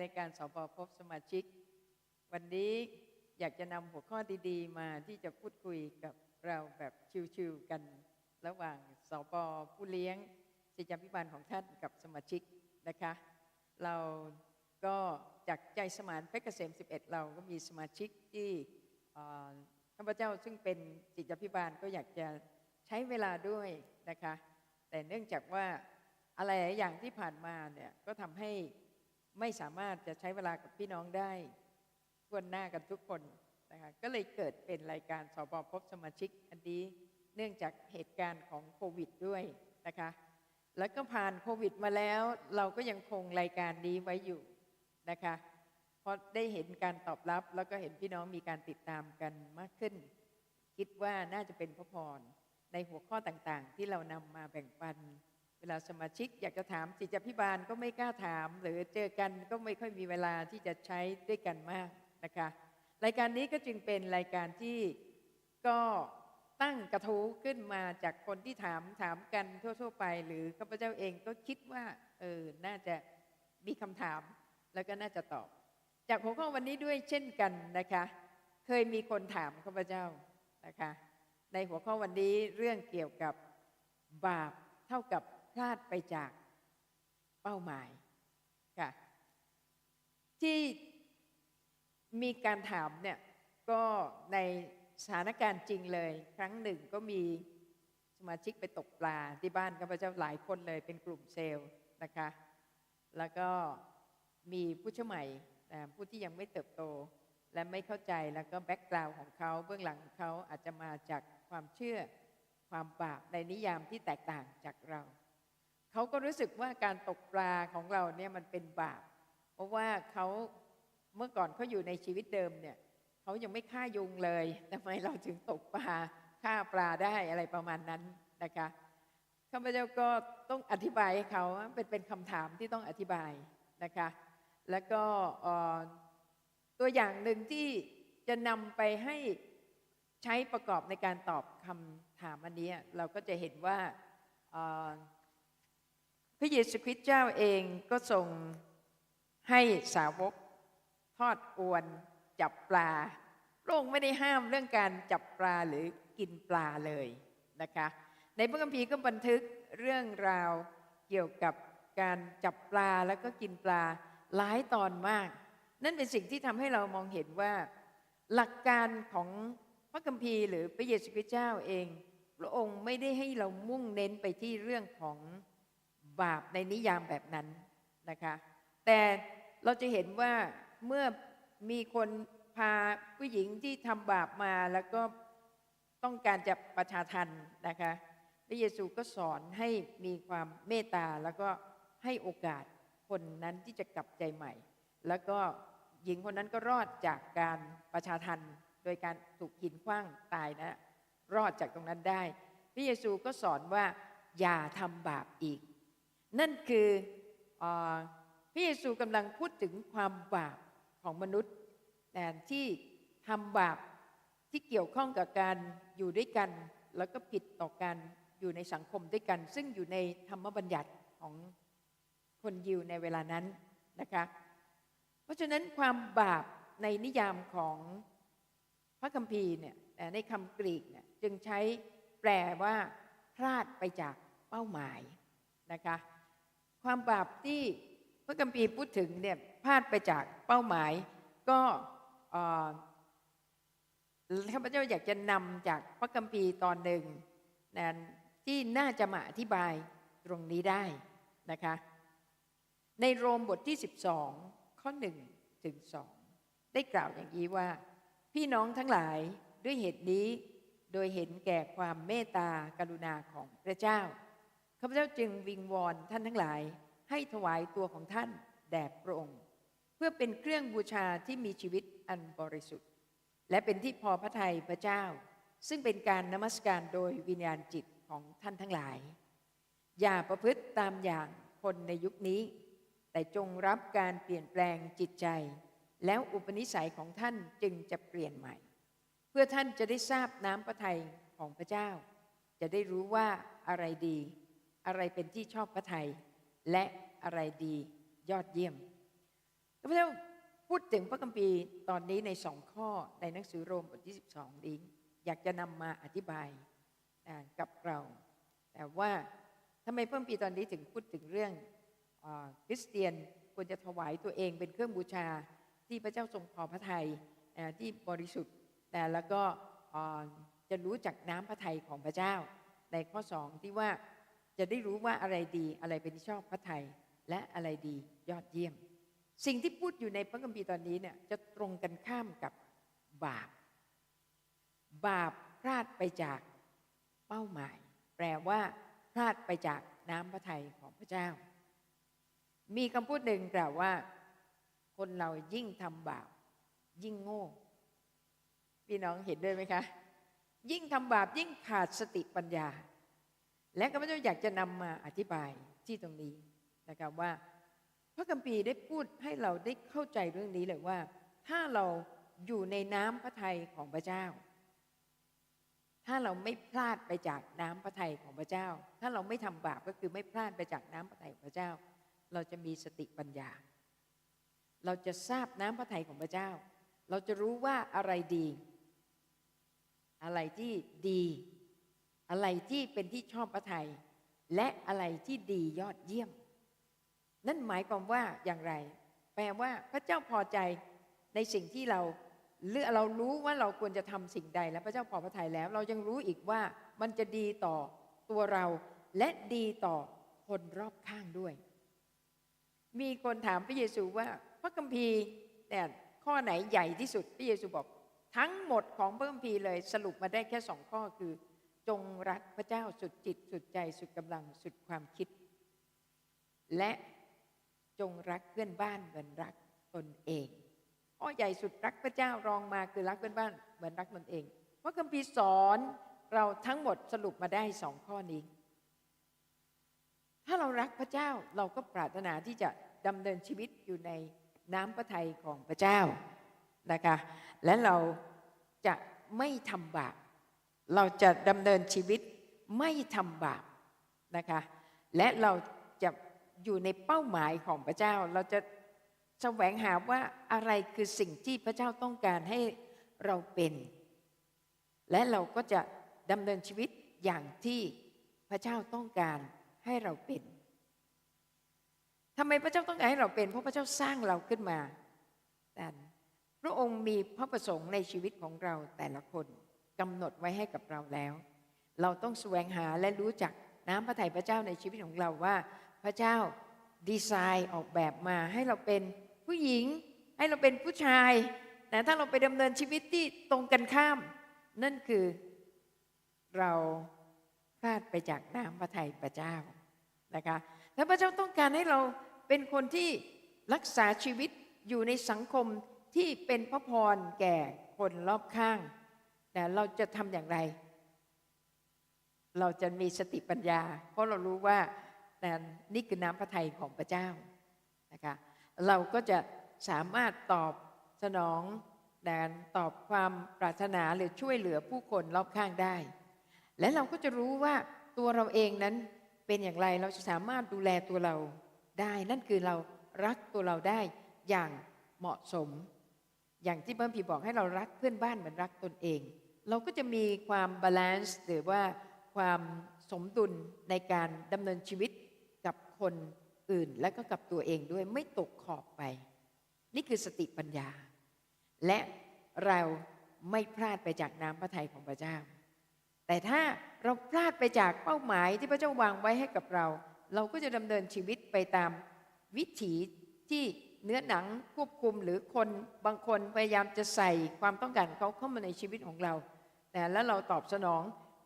รั้งในรายการสบพบสมาชิก วันนี้อยากจะนำหัวข้อดีๆ มาที่จะพูดคุยกับเราแบบชิวๆกัน ระหว่างสบผู้เลี้ยงศิษยาพิบาลของท่านกับสมาชิกนะคะ เราก็จากใจสมานเพชรเกษม 11 เราก็มีสมาชิกที่เอ่อข้าพเจ้าซึ่งเป็นศิษยาพิบาลก็อยากจะใช้เวลาด้วยนะคะ แต่เนื่องจากว่าอะไรหลายอย่างที่ผ่านมาเนี่ยก็ทำให้ ไม่สามารถจะใช้เวลากับพี่น้องได้ทวนหน้ากันทุกคนนะคะก็เลยเกิดเป็นรายการสบพบสมาชิกอันนี้เนื่องจากเหตุการณ์ของโควิดด้วยนะคะแล้วก็ผ่านโควิดมาแล้วเราก็ยังคงรายการนี้ไว้อยู่นะคะเพราะได้เห็นการตอบรับ แล้วก็เห็นพี่น้องมีการติดตามกันมากขึ้น คิดว่าน่าจะเป็นพระพรในหัวข้อต่างๆ ที่เรานำมาแบ่งปัน เวลาสมาชิกอยากจะถามจิตพิบาลก็ไม่กล้าถาม หรือเจอกันก็ไม่ค่อยมีเวลาที่จะใช้ด้วยกันมากนะคะรายการนี้ก็จึงเป็นรายการที่ก็ตั้งกระทู้ขึ้นมาจากคนที่ถามถามกันทั่ว ๆ ไป หรือข้าพเจ้าเองก็คิดว่าเออน่าจะมีคำถามแล้วก็น่าจะตอบ จากหัวข้อวันนี้ด้วยเช่นกันนะคะ เคยมีคนถามข้าพเจ้านะคะ ในหัวข้อวันนี้เรื่องเกี่ยวกับบาปเท่ากับ พลาดไปจากเป้าหมายค่ะที่มีการถามเนี่ยก็ในสถานการณ์จริงเลย ครั้งหนึ่งก็มีสมาชิกไปตกปลาที่บ้านข้าพเจ้าหลายคนเลยเป็นกลุ่มเซลล์นะคะ แล้วก็มีผู้เชื่อใหม่ผู้ที่ยังไม่เติบโต และไม่เข้าใจแล้วก็แบ็กกราวน์ของเขาเบื้องหลังของเขาอาจจะมาจากความเชื่อความบาปในนิยามที่แตกต่างจากเรา เขาก็รู้สึกว่าการตกปลาของเราเนี่ยมันเป็นบาป เพราะว่าเขาเมื่อก่อนเขาอยู่ในชีวิตเดิมเนี่ยเขายังไม่ฆ่ายุงเลยทำไมเราถึงตกปลาฆ่าปลาได้อะไรประมาณนั้นนะคะข้าพเจ้าก็ต้องอธิบายให้เขาเป็นเป็นคำถามที่ต้องอธิบายนะคะแล้วก็ตัวอย่างหนึ่งที่จะนำไปให้ใช้ประกอบในการตอบคำถามอันนี้เราก็จะเห็นว่า พระเยซูคริสต์เจ้าเองก็ทรงให้สาวกทอดอวนจับปลาพระองค์ไม่ได้ห้ามเรื่องการจับปลาหรือกินปลาเลยนะคะ ในพระคัมภีร์ก็บันทึกเรื่องราวเกี่ยวกับการจับปลาแล้วก็กินปลาหลายตอนมาก นั่นเป็นสิ่งที่ทำให้เรามองเห็นว่า หลักการของพระคัมภีร์หรือพระเยซูคริสต์เจ้าเอง พระองค์ไม่ได้ให้เรามุ่งเน้นไปที่เรื่องของ บาปในนิยามแบบนั้นนะคะแต่เราจะเห็นว่าเมื่อมีคนพาผู้หญิงที่ทำบาปมาแล้วก็ต้องการจะประชาทันนะคะพระเยซูก็สอนให้มีความเมตตาแล้วก็ให้โอกาสคนนั้นที่จะกลับใจใหม่ แล้วก็หญิงคนนั้นก็รอดจากการประชาทันโดยการถูกหินขว้างตายนะ รอดจากตรงนั้นได้ พระเยซูก็สอนว่าอย่าทำบาปอีก นั่นคืออพระเยซูกำลังพูดถึงความบาปของมนุษย์แต่ที่ทำบาปที่เกี่ยวข้องกับการอยู่ด้วยกัน แล้วก็ผิดต่อกันอยู่ในสังคมด้วยกัน ซึ่งอยู่ในธรรมบัญญัติของคนยิวในเวลานั้นนะคะเพราะฉะนั้นความบาปในนิยามของพระคัมภีร์เนี่ยในคำกรีกเนี่ยจึงใช้แปลว่าพลาดไปจากเป้าหมายนะคะ ความบาปที่พระคัมภีพูดถึงเนี่ยพลาดไปจากเป้าหมาย ก็ข้าพเจ้าอยากจะนำจากพระคัมภีตอนหนึ่งนะที่น่าจะมาอธิบายตรงนี้ได้นะคะ ในโรมบทที่ 12 ข้อ1ถึง2ได้กล่าวอย่างนี้ว่า พี่น้องทั้งหลายด้วยเหตุนี้โดยเห็นแก่ความเมตตากรุณาของพระเจ้า ข้าพเจ้าจึงวิงวอนท่านทั้งหลาย ให้ถวายตัวของท่านแด่พระองค์ เพื่อเป็นเครื่องบูชาที่มีชีวิตอันบริสุทธิ์ และเป็นที่พอพระทัยพระเจ้า ซึ่งเป็นการนมัสการโดยวิญญาณจิตของท่านทั้งหลาย อย่าประพฤติตามอย่างคนในยุคนี้ แต่จงรับการเปลี่ยนแปลงจิตใจ แล้วอุปนิสัยของท่านจึงจะเปลี่ยนใหม่ เพื่อท่านจะได้ทราบน้ำพระทัยของพระเจ้า จะได้รู้ว่าอะไรดี อะไรเป็นที่ชอบพระทัยและอะไรดียอดเยี่ยมข้าพเจ้าพูดถึงพระคัมภีร์ตอนนี้ในสองข้อในหนังสือโรมบทที่ 12 นี้ อยากจะนำมาอธิบายกับเรา แต่ว่าทำไมพระคัมภีร์ตอนนี้ถึงพูดถึงเรื่องอคริสเตียนควรจะถวายตัวเองเป็นเครื่องบูชาที่พระเจ้าทรงพอพระทัยที่บริสุทธิ์แต่แล้วก็จะรู้จักน้ำพระทัยของพระเจ้า ในข้อสองที่ว่า จะได้รู้ว่าอะไรดีอะไรเป็นที่ชอบพระไทยและอะไรดียอดเยี่ยม สิ่งที่พูดอยู่ในพระคัมภีร์ตอนนี้เนี่ยจะตรงกันข้ามกับบาป บาปพลาดไปจากเป้าหมาย แปลว่าพลาดไปจากน้ำพระทัยของพระเจ้า มีคำพูดหนึ่งกล่าวว่า คนเรายิ่งทำบาป ยิ่งโง่ พี่น้องเห็นด้วยไหมคะ ยิ่งทำบาปยิ่งขาดสติปัญญา และข้าพเจ้าอยากจะนำมาอธิบายที่ตรงนี้นะครับว่า พระคัมภีร์ได้พูดให้เราได้เข้าใจเรื่องนี้เลยว่า ถ้าเราอยู่ในน้ำพระทัยของพระเจ้า ถ้าเราไม่พลาดไปจากน้ำพระทัยของพระเจ้า ถ้าเราไม่ทำบาปก็คือไม่พลาดไปจากน้ำพระทัยของพระเจ้า เราจะมีสติปัญญา เราจะทราบน้ำพระทัยของพระเจ้า เราจะรู้ว่าอะไรดี อะไรที่ดี อะไรที่เป็นที่ชอบพระทัยและอะไรที่ดียอดเยี่ยม นั่นหมายความว่าอย่างไร แปลว่าพระเจ้าพอใจในสิ่งที่เราเลือกเรารู้ว่าเราควรจะทำสิ่งใด และพระเจ้าพอพระทัยแล้ว เรายังรู้อีกว่ามันจะดีต่อตัวเรา และดีต่อคนรอบข้างด้วย มีคนถามพระเยซูว่าพระคัมภีร์แต่ข้อไหนใหญ่ที่สุดพระเยซูบอก ทั้งหมดของพระคัมภีร์เลยสรุปมาได้แค่สองข้อคือ จงรักพระเจ้าสุดจิตสุดใจสุดกำลังสุดความคิด และจงรักเพื่อนบ้านเหมือนรักตนเองข้อใหญ่สุดรักพระเจ้ารองมาคือรักเพื่อนบ้านเหมือนรักตนเองพระคัมภีร์สอนเราทั้งหมดสรุปมาได้สองข้อนี้ ถ้าเรารักพระเจ้าเราก็ปรารถนาที่จะดำเนินชีวิตอยู่ในน้ำพระทัยของพระเจ้านะคะและเราจะไม่ทำบาป เราจะดำเนินชีวิตไม่ทำบาปนะคะและเราจะอยู่ในเป้าหมายของพระเจ้า เราจะแสวงหาว่าอะไรคือสิ่งที่พระเจ้าต้องการให้เราเป็น และเราก็จะดำเนินชีวิตอย่างที่พระเจ้าต้องการให้เราเป็นทำไมพระเจ้าต้องการให้เราเป็น เพราะพระเจ้าสร้างเราขึ้นมาแต่พระองค์มีพระประสงค์ในชีวิตของเราแต่ละคน กำหนดไว้ให้กับเราแล้ว เราต้องแสวงหาและรู้จักน้ำพระทัยพระเจ้าในชีวิตของเราว่า พระเจ้าดีไซน์ออกแบบมาให้เราเป็นผู้หญิง ให้เราเป็นผู้ชายแต่ถ้าเราไปดำเนินชีวิตที่ตรงกันข้าม นั่นคือเราพลาดไปจากน้ำพระทัยพระเจ้านะคะแล้วพระเจ้าต้องการให้เราเป็นคนที่รักษาชีวิตอยู่ในสังคมที่เป็นพระพรแก่คนรอบข้าง แต่เราจะทำอย่างไร เราจะมีสติปัญญา เพราะเรารู้ว่าแต่นี่คือน้ำพระทัยของพระเจ้านะคะเราก็จะสามารถตอบสนองแดนตอบความปรารถนาหรือช่วยเหลือผู้คนรอบข้างได้ และเราก็จะรู้ว่าตัวเราเองนั้นเป็นอย่างไรเราจะสามารถดูแลตัวเราได้ นั่นคือเรารักตัวเราได้อย่างเหมาะสม อย่างที่พระพีบอกให้เรารักเพื่อนบ้านเหมือนรักตนเอง เราก็จะมีความบาลานซ์หรือว่าความสมดุลในการดำเนินชีวิตกับคนอื่น และก็กับตัวเองด้วยไม่ตกขอบไป นี่คือสติปัญญา และเราไม่พลาดไปจากน้ำพระทัยของพระเจ้า แต่ถ้าเราพลาดไปจากเป้าหมายที่พระเจ้าวางไว้ให้กับเรา เราก็จะดำเนินชีวิตไปตามวิถีที่ เนื้อหนังควบคุมหรือคนบางคนพยายามจะใส่ความต้องการเขาเข้ามาในชีวิตของเราแต่แล้วเราตอบสนอง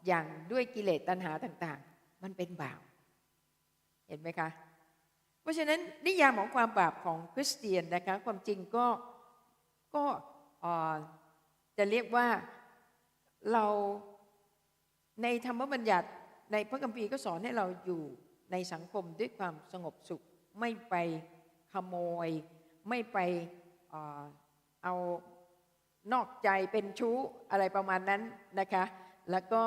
อย่างด้วยกิเลสตัณหาต่าง ๆ มันเป็นบาปเห็นไหมคะ เพราะฉะนั้นนิยามของความบาปของคริสเตียนนะคะความจริงก็ก็จะเรียกว่าเราในธรรมบัญญัติในพระคัมภีร์ก็สอนให้เราอยู่ในสังคมด้วยความสงบสุขไม่ไป ขโมย ไม่ไปเอานอกใจเป็นชู้อะไรประมาณนั้นนะคะ แล้วก็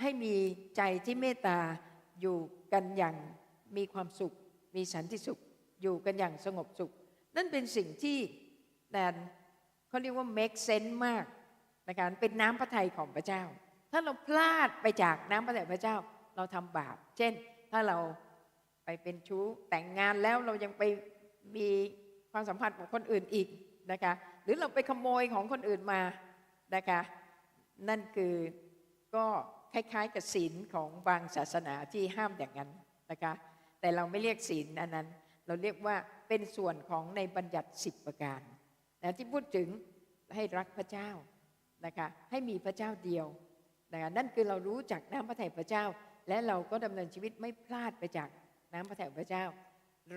ให้มีใจที่เมตตาอยู่กันอย่างมีความสุข มีสันติสุข อยู่กันอย่างสงบสุข นั่นเป็นสิ่งที่แดนเขาเรียกว่า make sense มากนะคะเป็นน้ำพระทัยของพระเจ้า ถ้าเราพลาดไปจากน้ำพระทัยพระเจ้า เราทำบาป เช่น ถ้าเรา ไปเป็นชู้แต่งงานแล้วเรายังไปมีความสัมพันธ์กับคนอื่นอีกนะคะหรือเราไปขโมยของคนอื่นมานะคะนั่นคือก็คล้ายๆกับศีลของบางศาสนาที่ห้ามอย่างนั้นนะคะแต่เราไม่เรียกศีลอันนั้น เราเรียกว่าเป็นส่วนของในบัญญัติสิบประการนะที่พูดถึงให้รักพระเจ้านะคะให้มีพระเจ้าเดียวนะคะนั่นคือเรารู้จักน้ำพระทัยพระเจ้า และเราก็ดำเนินชีวิตไม่พลาดไปจาก น้ำพระทัยพระเจ้า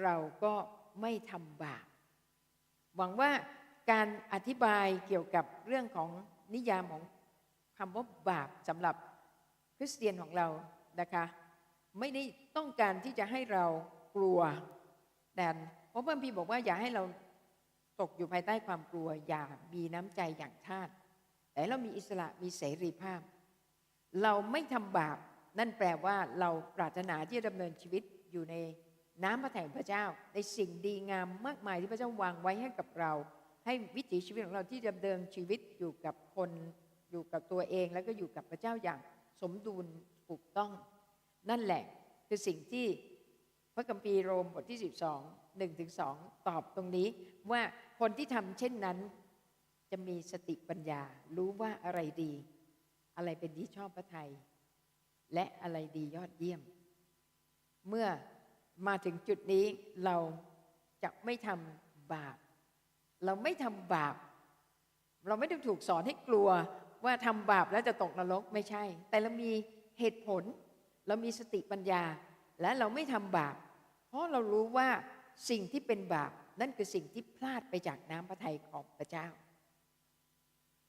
เราก็ไม่ทำบาปหวังว่าการอธิบายเกี่ยวกับเรื่องของนิยามของคำว่าบาปสำหรับคริสเตียนของเรานะคะ ไม่ได้ต้องการที่จะให้เรากลัวแต่เพราะพระพีบอกว่าอย่าให้เราตกอยู่ภายใต้ความกลัว อย่ามีน้ำใจอย่างทาสแต่เรามีอิสระมีเสรีภาพ เราไม่ทำบาป นั่นแปลว่าเราปรารถนาที่จะดำเนินชีวิต อยู่ในน้ำพระทัยของพระเจ้า ในสิ่งดีงามมากมายที่พระเจ้าวางไว้ให้กับเรา ให้วิถีชีวิตของเราที่ดำเนินชีวิตอยู่กับคนอยู่กับตัวเองแล้วก็อยู่กับพระเจ้าอย่างสมดุลถูกต้อง นั่นแหละคือสิ่งที่พระคัมภีร์โรมบทที่ 12 1ถึง2ตอบตรงนี้ว่าคนที่ทำเช่นนั้น จะมีสติปัญญา รู้ว่าอะไรดี อะไรเป็นที่ชอบพระทัยและอะไรดียอดเยี่ยม เมื่อมาถึงจุดนี้เราจะไม่ทำบาป เราไม่ทำบาป เราไม่ได้ถูกสอนให้กลัวว่าทำบาปแล้วจะตกนรกไม่ใช่ แต่เรามีเหตุผล เรามีสติปัญญา และเราไม่ทำบาป เพราะเรารู้ว่าสิ่งที่เป็นบาป นั่นคือสิ่งที่พลาดไปจากน้ำพระทัยของพระเจ้า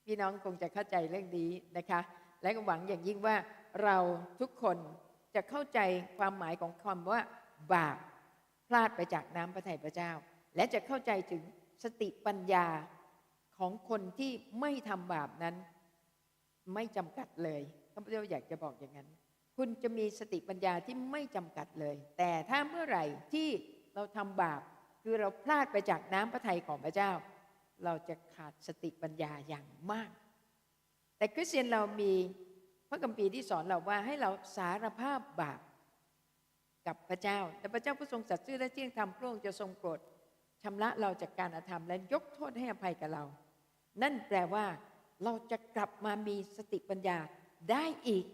พี่น้องคงจะเข้าใจเรื่องนี้นะคะ และก็หวังอย่างยิ่งว่าเราทุกคน จะเข้าใจความหมายของคำว่าบาปพลาดไปจากน้ำพระทัยพระเจ้า และจะเข้าใจถึงสติปัญญาของคนที่ไม่ทำบาปนั้น ไม่จำกัดเลยข้าพเจ้าอยากจะบอกอย่างนั้น คุณจะมีสติปัญญาที่ไม่จำกัดเลย แต่ถ้าเมื่อไหร่ที่เราทำบาปคือเราพลาดไปจากน้ำพระทัยของพระเจ้า เราจะขาดสติปัญญาอย่างมาก แต่คริสเตียนเรามี พระคัมภีร์ที่สอนเราว่าให้เราสารภาพบาปกับพระเจ้า แต่พระเจ้าผู้ทรงสัตย์ซื่อและเที่ยงธรรมพระองค์จะทรงโปรดชำระเราจากการอาธรรมและยกโทษให้อภัยกับเรา นั่นแปลว่า เราจะกลับมามีสติปัญญาได้อีก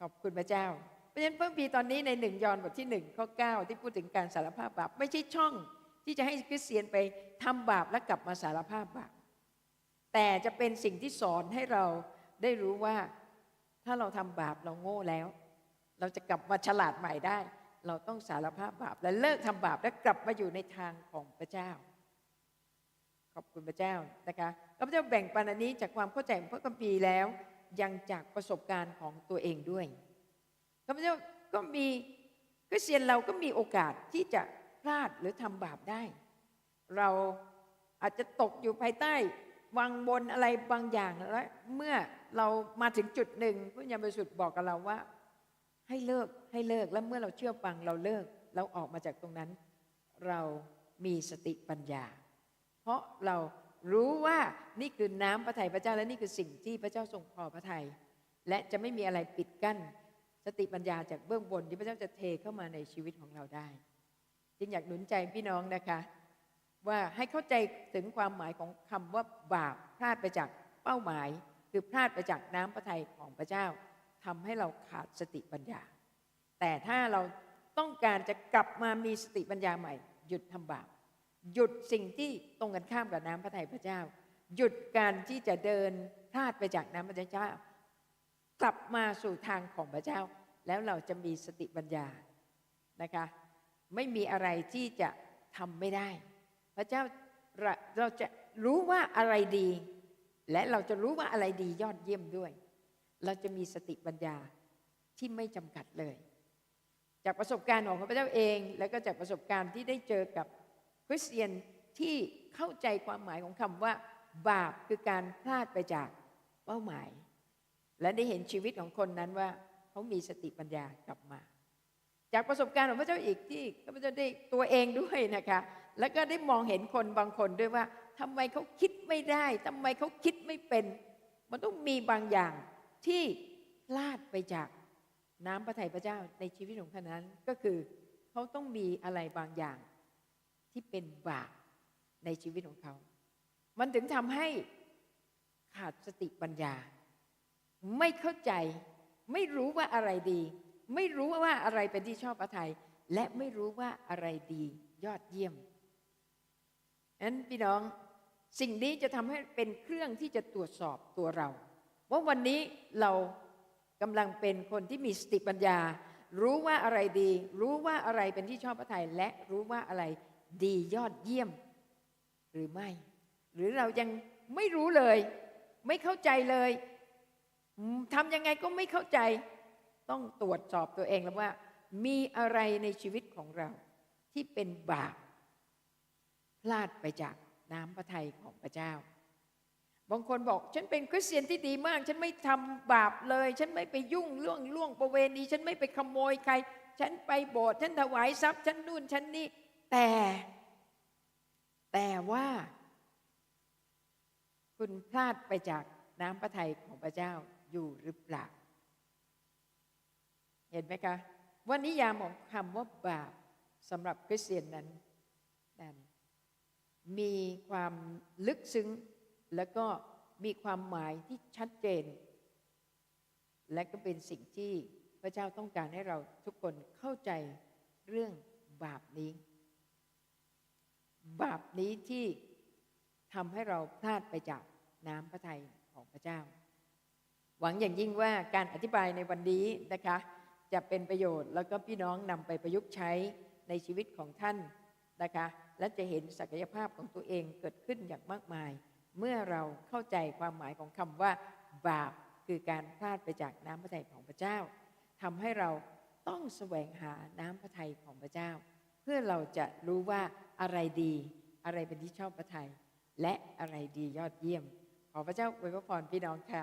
ขอบคุณพระเจ้า เพราะฉะนั้นพระพีตอนนี้ในหนึ่งยอห์นบทที่หนึ่งข้อเก้าที่พูดถึงการสารภาพบาปไม่ใช่ช่องที่จะให้คริสเตียนไปทำบาปแล้วกลับมาสารภาพบาปแต่จะเป็นสิ่งที่สอนให้เรา ได้รู้ว่าถ้าเราทำบาปเราโง่แล้ว เราจะกลับมาฉลาดใหม่ได้ เราต้องสารภาพบาป และเลิกทำบาปและกลับมาอยู่ในทางของพระเจ้า ขอบคุณพระเจ้านะคะข้าพเจ้าแบ่งปันอันนี้จากความเข้าใจของพระคัมภีร์แล้ว ยังจากประสบการณ์ของตัวเองด้วยข้าพเจ้าก็มีคริสเตียนเราก็มีโอกาสที่จะพลาดหรือทำบาปได้ เราอาจจะตกอยู่ภายใต้วังบนอะไรบางอย่างแล้วเมื่อ เรามาถึงจุดหนึ่งพระยาบริสุทธิ์บอกกับเราว่า ให้เลิกให้เลิกแล้วเมื่อเราเชื่อฟังเราเลิกเราออกมาจากตรงนั้น เรามีสติปัญญา เพราะเรารู้ว่านี่คือน้ำพระทัยพระเจ้าและนี่คือสิ่งที่พระเจ้าทรงพอพระทยัยและจะไม่มีอะไรปิดกั้น สติปัญญาจากเบื้องบนที่พระเจ้าจะเทเข้ามาในชีวิตของเราได้จึงอยากหนุนใจพี่น้องนะคะ ว่าให้เข้าใจถึงความหมายของคำว่าบาปพลาดไปจากเป้าหมาย คือพลาดไปจากน้ำพระทัยของพระเจ้าทำให้เราขาดสติปัญญา แต่ถ้าเราต้องการจะกลับมามีสติปัญญาใหม่ หยุดทำบาปหยุดสิ่งที่ตรงกันข้ามกับน้ำพระทัยพระเจ้า หยุดการที่จะเดินพลาดไปจากน้ำพระเจ้ากลับมาสู่ทางของพระเจ้า แล้วเราจะมีสติปัญญานะคะไม่มีอะไรที่จะทำไม่ได้ พระเจ้าเราจะรู้ว่าอะไรดี และเราจะรู้ว่าอะไรดียอดเยี่ยมด้วย เราจะมีสติปัญญาที่ไม่จำกัดเลย จากประสบการณ์ของพระเจ้าเอง แล้วก็จากประสบการณ์ที่ได้เจอกับคริสเตียนที่เข้าใจความหมายของคำว่า บาปคือการพลาดไปจากเป้าหมาย และได้เห็นชีวิตของคนนั้นว่าเขามีสติปัญญากลับมา จากประสบการณ์ของพระเจ้าอีกที่ข้าพเจ้าได้ตัวเองด้วยนะคะ แล้วก็ได้มองเห็นคนบางคนด้วยว่าทำไมเขาคิดไม่ได้ทำไมเขาคิดไม่เป็น มันต้องมีบางอย่างที่พลาดไปจากน้ำพระทัยพระเจ้าในชีวิตของเขานั้นก็คือเขาต้องมีอะไรบางอย่างที่เป็นบาปในชีวิตของเขา มันถึงทำให้ขาดสติปัญญา ไม่เข้าใจไม่รู้ว่าอะไรดี ไม่รู้ว่าอะไรเป็นที่ชอบพระทัยและไม่รู้ว่าอะไรดียอดเยี่ยมนั้นพี่น้องสิ่งนี้จะทำให้เป็นเครื่องที่จะตรวจสอบตัวเรา ว่าวันนี้เรากำลังเป็นคนที่มีสติปัญญา รู้ว่าอะไรดี รู้ว่าอะไรเป็นที่ชอบพระทัยและรู้ว่าอะไรดียอดเยี่ยม หรือไม่ หรือเรายังไม่รู้เลย ไม่เข้าใจเลยทำยังไงก็ไม่เข้าใจ ต้องตรวจสอบตัวเองแล้วว่า มีอะไรในชีวิตของเราที่เป็นบาปพลาดไปจากน้ำพระทัยของพระเจ้า บางคนบอกฉันเป็นคริสเตียนที่ดีมาก ฉันไม่ทำบาปเลย ฉันไม่ไปยุ่งล่วงล่วงประเวณี ฉันไม่ไปขโมยใคร ฉันไปโบสถ์ฉันถวายทรัพย์ ฉันนู่นฉันนี่แต่ แต่ว่า คุณพลาดไปจากน้ำพระทัยของพระเจ้าอยู่หรือเปล่า เห็นไหมคะว่านิยามของคำว่าบาปสำหรับคริสเตียนนั้นนั้นมีความลึกซึ้ง แล้วก็มีความหมายที่ชัดเจน และก็เป็นสิ่งที่พระเจ้าต้องการให้เราทุกคนเข้าใจเรื่องบาปนี้ บาปนี้ที่ทำให้เราพลาดไปจากน้ำพระทัยของพระเจ้า หวังอย่างยิ่งว่าการอธิบายในวันนี้นะคะ จะเป็นประโยชน์ แล้วก็พี่น้องนำไปประยุกต์ใช้ในชีวิตของท่านนะคะ และจะเห็นศักยภาพของตัวเองเกิดขึ้นอย่างมากมาย เมื่อเราเข้าใจความหมายของคำว่า บาปคือการพลาดไปจากน้ำพระทัยของพระเจ้าทำให้เราต้องแสวงหาน้ำพระทัยของพระเจ้า เพื่อเราจะรู้ว่าอะไรดีอะไรเป็นที่ชอบพระทัยและอะไรดียอดเยี่ยม ขอพระเจ้าอวยพรพี่น้องค่ะ